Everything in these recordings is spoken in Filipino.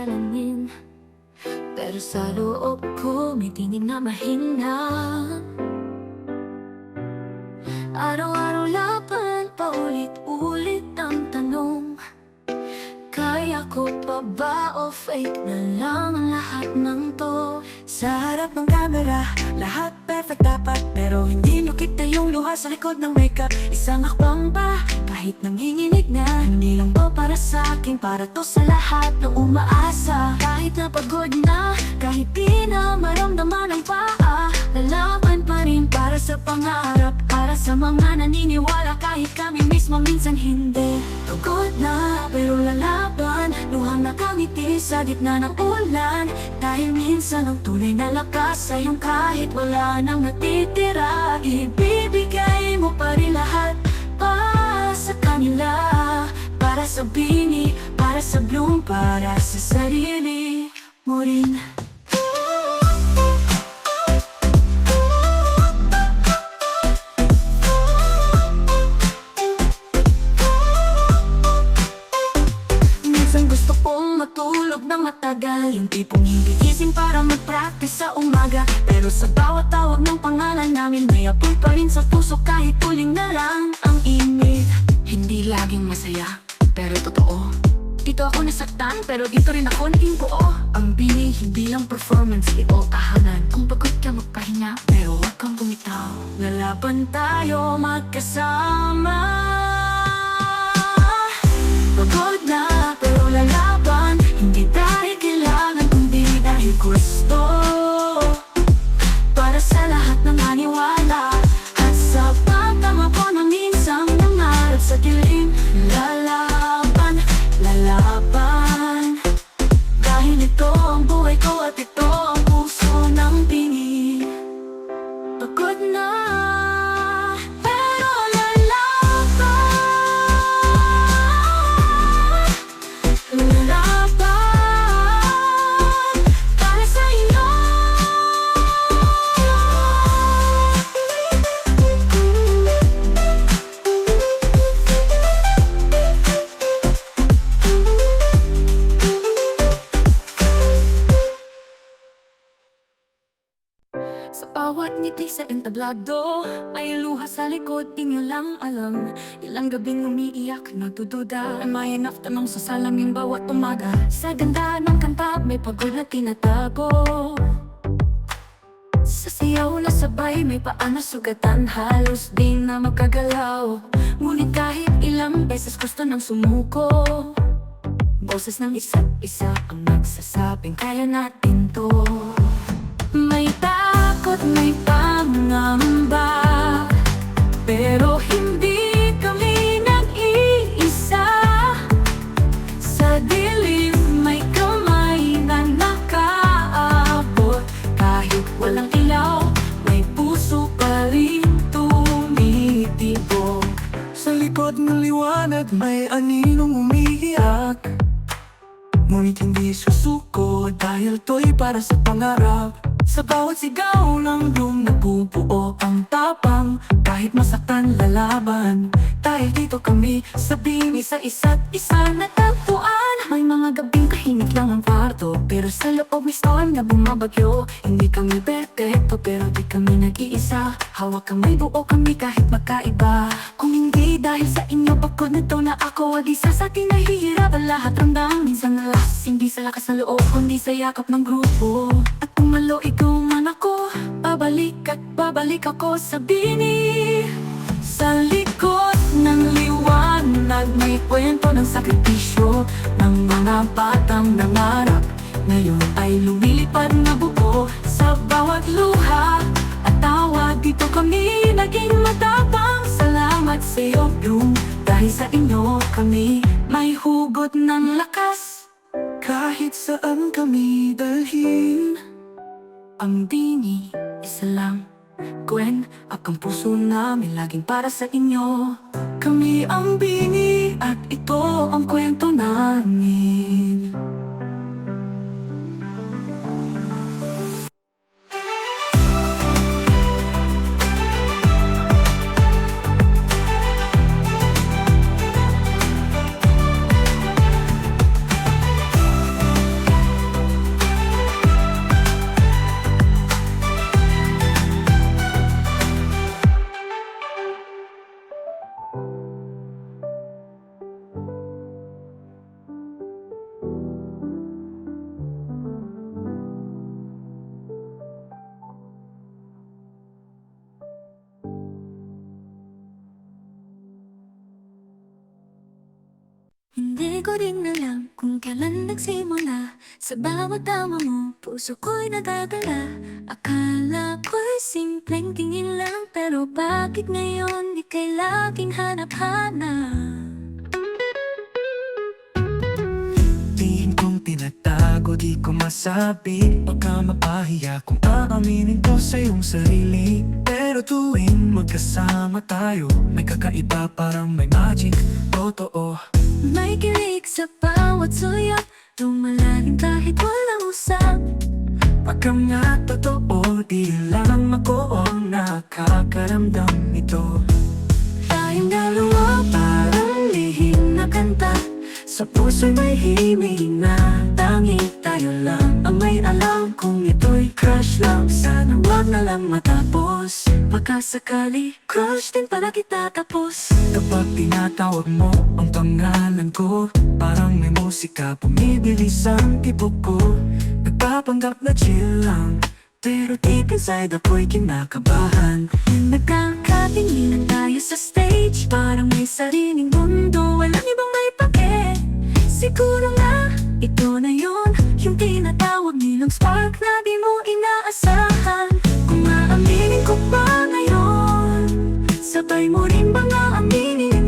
salamin Pero sa loob ko may tingin na mahina Araw-araw laban, paulit-ulit ang tanong Kaya ko pa ba o fake na lang ang lahat ng to Sa harap ng camera, lahat perfect dapat Pero hindi mo kita yung luha sa likod ng makeup Isang akbang ba, kahit nanginginig na Hindi lang para sa akin, para to sa lahat na umaasa. Kahit na pagod na, kahit di na maramdaman ang paa Lalaban pa rin para sa pangarap Para sa mga naniniwala. Kahit kami mismo minsan hindi. Pagod na, pero lalaban Luhang nakangiti sa gitna ng ulan. Dahil minsan ang tunay na lakas ay kahit wala nang natitira Ibibigay mo pa rin lahat para sa kanila Para sa bini, para sa bloom, para sa sarili mo rin. Minsan gusto kong matulog ng matagal Yung tipong hindi gising para mag-practice sa umaga. Pero sa bawat tawag ng pangalan namin May apoy pa rin sa puso kahit tuling na lang ang init Hindi laging masaya, pero totoo. Dito ako nasaktan pero dito rin ako naging buo. Ang bini, hindi lang performance, ito tahanan. Kung pagod ka magpahinga Pero huwag kang bumitaw. Lalaban tayo magkasama. Pagod na pero lalaban. Hindi dahil kailangan kundi dahil gusto bawat ngiti sa entablado May luha sa likod, di lang alam. Ilang gabing umiiyak, nagdududa. Am I enough tanong sa salamin bawat umaga? Sa ganda ng kanta, may pagod na tinatago. Sa siyaw na sabay, may paa sugatan. Halos di na magkagalaw. Ngunit kahit ilang beses gusto nang sumuko Boses ng isa't isa ang nagsasabing kaya natin to takot, may pangamba Pero hindi kami nag-iisa. Sa dilim may kamay na nakaabot. Kahit walang ilaw, may puso pa rin tumitibok. Sa likod ng liwanag may aninong umiiyak. Ngunit hindi susuko dahil to'y para sa pangarap Sa bawat sigaw ng bloom nabubuo ang tapang. Kahit masaktan lalaban. Dahil dito kami sa bini sa isa't isa natagpuan May mga gabing kahimik lang ang kwarto Pero sa loob may storm na bumabagyo. Hindi kami perfecto pero di kami nag-iisa. Hawak kamay buo kami kahit magkaiba. Kung hindi dahil sa inyo pagod na to na ako. Wag isa sa atin nahihirap ang lahat. Ramdam Minsan nalas hindi sa lakas ng loob kundi sa yakap ng grupo. At kung malo ikaw man ako Babalik at babalik ako sa bini. Sa liwanag May kwento ng sakripisyo Ng mga batang nangarap. Ngayon ay lumilipad na buo Sa bawat luha. At tawa dito kami Naging matapang. Salamat sa iyo Bloom. Dahil sa inyo kami May hugot ng lakas. Kahit saan kami dalhin Ang dini Isa lang Gwen At ang puso namin Laging para sa inyo. Kami ang bini at ito ang kwento namin Di ko rin alam kung kailan nagsimula. Sa bawat tama mo, puso ko'y nagagala. Akala ko'y simpleng tingin lang Pero bakit ngayon ika'y laging hanap-hanap tinatago, di ko masabi. Baka mapahiya kung aaminin ko sa iyong sarili. Pero tuwing magkasama tayo May kakaiba parang may magic. Totoo. May kilig sa bawat sulyap Lumalalim kahit walang usap. Pagka nga totoo, di lang ako ang nakakaramdam nito. Tayong dalawa parang lihim na kanta. Sa puso'y may himig Baka sakali, crush din pala kita tapos Kapag tinatawag mo ang pangalan ko Parang may musika bumibilis ang tibok ko. Nagpapanggap na chill lang Pero deep inside ako'y kinakabahan. Nagkakatinginan tayo sa stage Parang may sariling mundo Walang ibang may pake. Siguro nga, ito na yun Yung tinatawag nilang spark na di mo inaasahan Kung maaminin ko pa ngayon Sabay mo rin bang aaminin? yun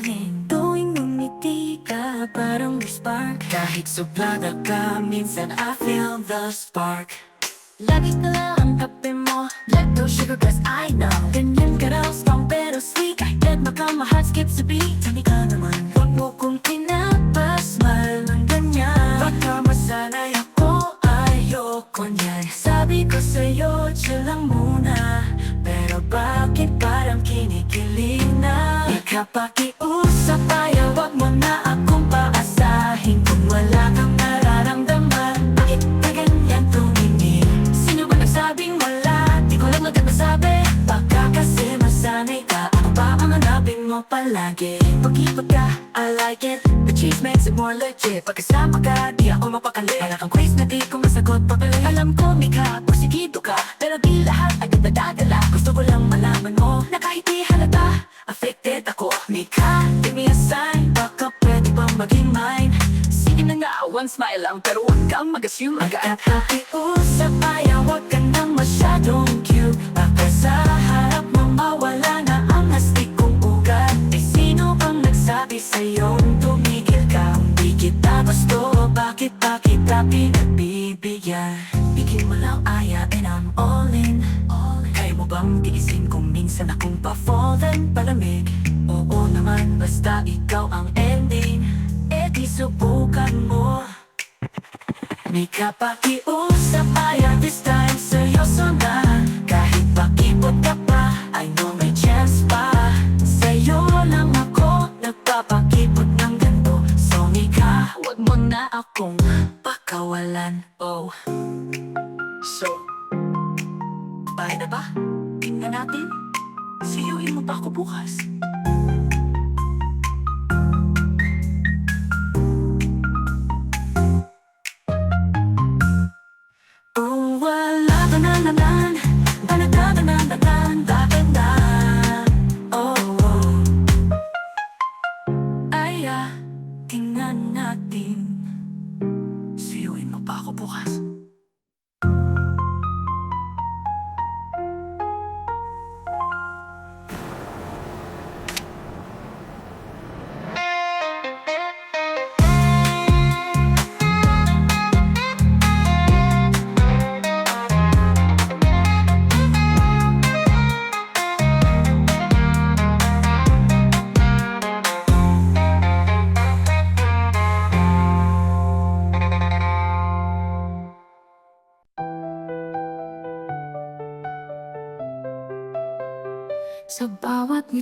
feeling Tuwing ngumiti ka parang may spark. Kahit suplada ka, minsan I feel the spark. Lagi ka lang ang kape mo. Let no sugar cause I know. Ganyan ka raw strong pero sweet. Kahit makamahal skip sa beat. Tani ka naman. Huwag mo kong pinapasmal ng ganyan. Baka masanay ako, ayoko niyan. Sabi ko sa'yo, chill lang muna. Pero bakit parang kinikilig na Ikapakiusap tayo, wag mo na akong paasahin. Kung wala kang nararamdaman Bakit ka ganyan tumingin? Sino ba nagsabing wala? Di ko lang agad masabi Baka kasi masanay ka, ako hanapin mo palagi. Pag-ipag ka, I like it. The cheese makes it more legit. Pagkasama ka, di ako mapakali. Wala kang quiz na di ko masagot smile lang Pero huwag kang mag-assume. Mag-at pakiusap ayaw Huwag ka nang masyadong cute. Baka sa harap mo mawala na ang astig kong ugat. Eh sino bang nagsabi sa'yong tumigil ka? Di kita gusto Bakit pa kita pinagbibigyan Bigyan mo lang aya and I'm all in. Kaya mo bang tiisin kung minsan akong pa-fallen palamig? Oo naman basta ikaw ang ending. Eh di subukan may kapakiusap ay this time seryoso na. Kahit pakipot ka pa, I know may chance pa. Sa'yo lang ako nagpapakipot ng ganito So Mika, Huwag mo na akong pakawalan. Oh. So, bahay na ba? Tingnan natin. Siyuin mo pa ako bukas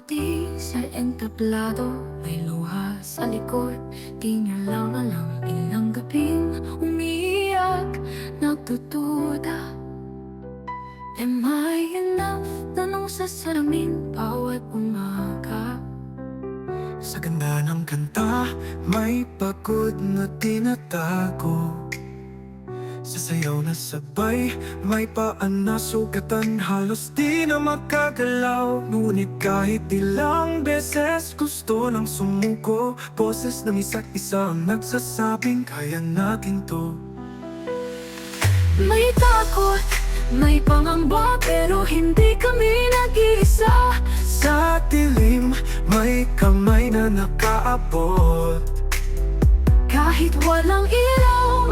ngiti sa entablado May luha sa likod. Di niya lang alam ilang gabing umiiyak Nagtutuda Am I enough? Tanong sa salamin bawat umaga? Sa ganda ng kanta, may pagod na tinatago Sa sayaw na sabay, may paan na sugatan. Halos di na makagalaw. Ngunit kahit ilang beses gusto lang sumuko Boses ng isa't isa ang nagsasabing kaya natin to. May takot, may pangamba Pero hindi kami nag-iisa. Sa dilim, may kamay na nakaabot. Kahit walang ilaw,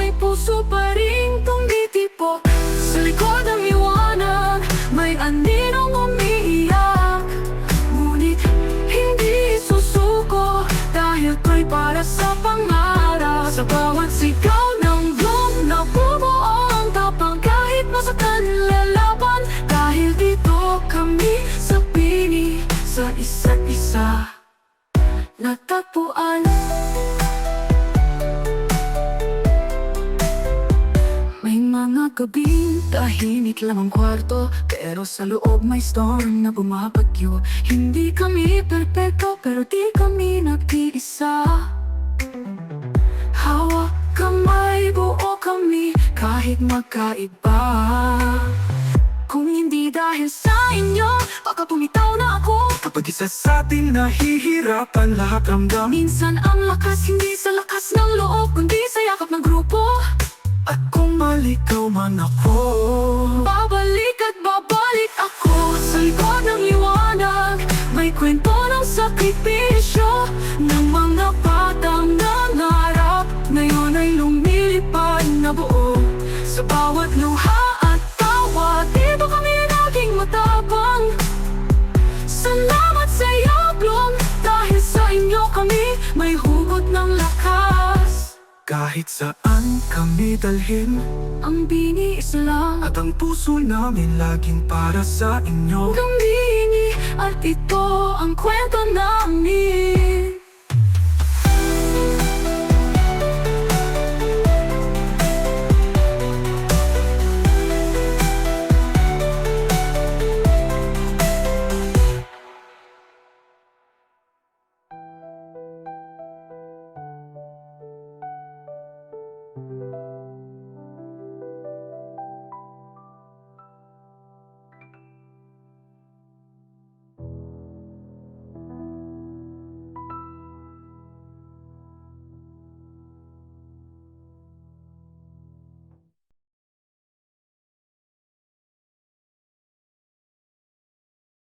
may puso pa rin tumitipok Sa likod ng liwanag, may aninong umiiyak. Ngunit hindi susuko Dahil to'y para sa pangarap. Sa bawat sigaw ng bloom Nabubuo ang tapang kahit masaktan lalaban. Dahil dito kami sa pini Sa isa't isa. Natagpuan gabing tahimik lang ang kwarto Pero sa loob may storm na bumabagyo. Hindi kami perpekto pero di kami nag-iisa. Hawak kamay, buo kami kahit magkaiba. Kung hindi dahil sa inyo, baka bumitaw na ako. Kapag isa sa atin nahihirapan lahat ramdam. Minsan ang lakas hindi sa lakas ng loob Kundi sa yakap ng grupo At kung malikaw man ako Babalik at babalik ako Sa likod ng liwanag. May kwento ng sakripisyo Ng mga batang nangarap. Ngayon ay lumilipad na buo Sa bawat luha Kahit saan kami dalhin Ang biniis lang. At ang puso namin laging para sa inyo. Kamini at ito ang kwento namin